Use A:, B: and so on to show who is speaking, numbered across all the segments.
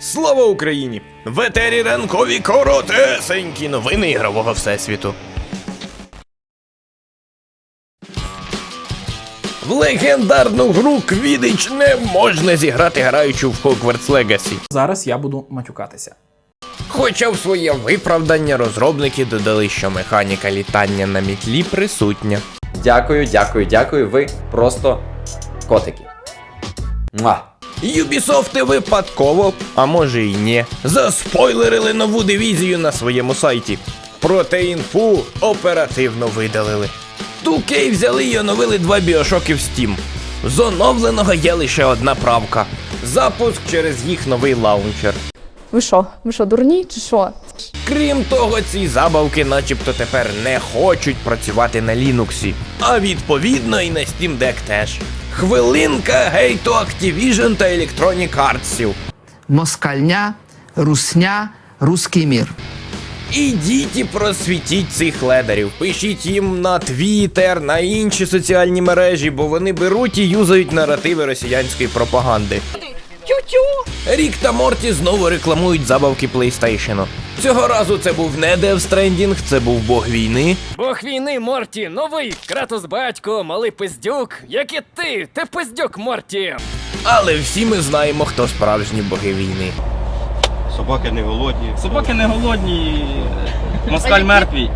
A: Слава Україні! В етері ранкові коротесенькі новини ігрового всесвіту. В легендарну гру Квідич не можна зіграти граючи в Hogwarts Legacy.
B: Зараз я буду матюкатися.
A: Хоча в своє виправдання розробники додали, що механіка літання на мітлі присутня.
C: Дякую, дякую, дякую. Ви просто котики. Муа.
A: Ubisoft випадково, а може і ні, заспойлерили нову дивізію на своєму сайті. Проте інфу оперативно видалили. 2K взяли і оновили два біошоки в Steam. З оновленого є лише одна правка. Запуск через їх новий лаунчер.
D: Ви що? Ви що, дурні чи що?
A: Крім того, ці забавки начебто тепер не хочуть працювати на Linux, а відповідно і на Steam Deck теж. Хвилинка гейту Activision та Electronic Arts.
E: москальня, русня, русский мир.
A: Ідіть і просвітіть цих ледарів. Пишіть їм на Твіттер, на інші соціальні мережі, бо вони беруть і юзають наративи росіянської пропаганди. Рік та Морті знову рекламують забавки PlayStation. Цього разу це був не Death Stranding, це був Бог війни.
F: Бог війни, Морті, новий Кратос батько, малий пиздюк, як і ти, ти пиздюк, Морті.
A: Але всі ми знаємо, хто справжні боги війни.
G: Собаки не голодні.
H: Собаки не голодні, москаль мертвий.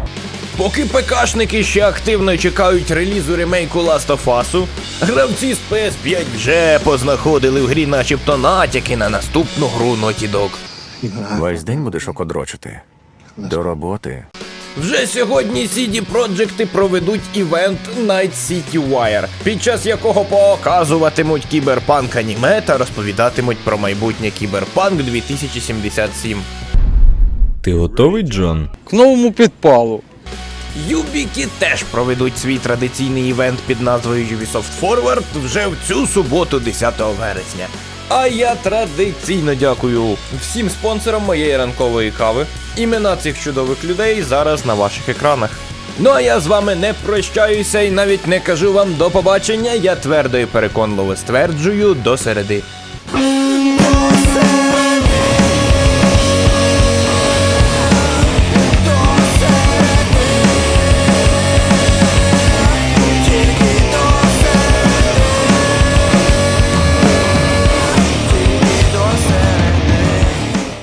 A: Поки ПКшники ще активно чекають релізу ремейку Last of Us, гравці з PS5 вже познаходили в грі начебто натяки на наступну гру Naughty Dog.
I: Весь день будеш окодрочити. До роботи.
A: Вже сьогодні CD Projekt проведуть івент Night City Wire, під час якого показуватимуть кіберпанк аніме та розповідатимуть про майбутнє кіберпанк 2077.
I: Ти готовий, Джон?
H: К новому підпалу.
A: Юбіки теж проведуть свій традиційний івент під назвою Ubisoft Forward вже в цю суботу, 10 вересня. А я традиційно дякую всім спонсорам моєї ранкової кави. Імена цих чудових людей зараз на ваших екранах. Ну а я з вами не прощаюся і навіть не кажу вам до побачення. Я твердо і переконливо стверджую до середи.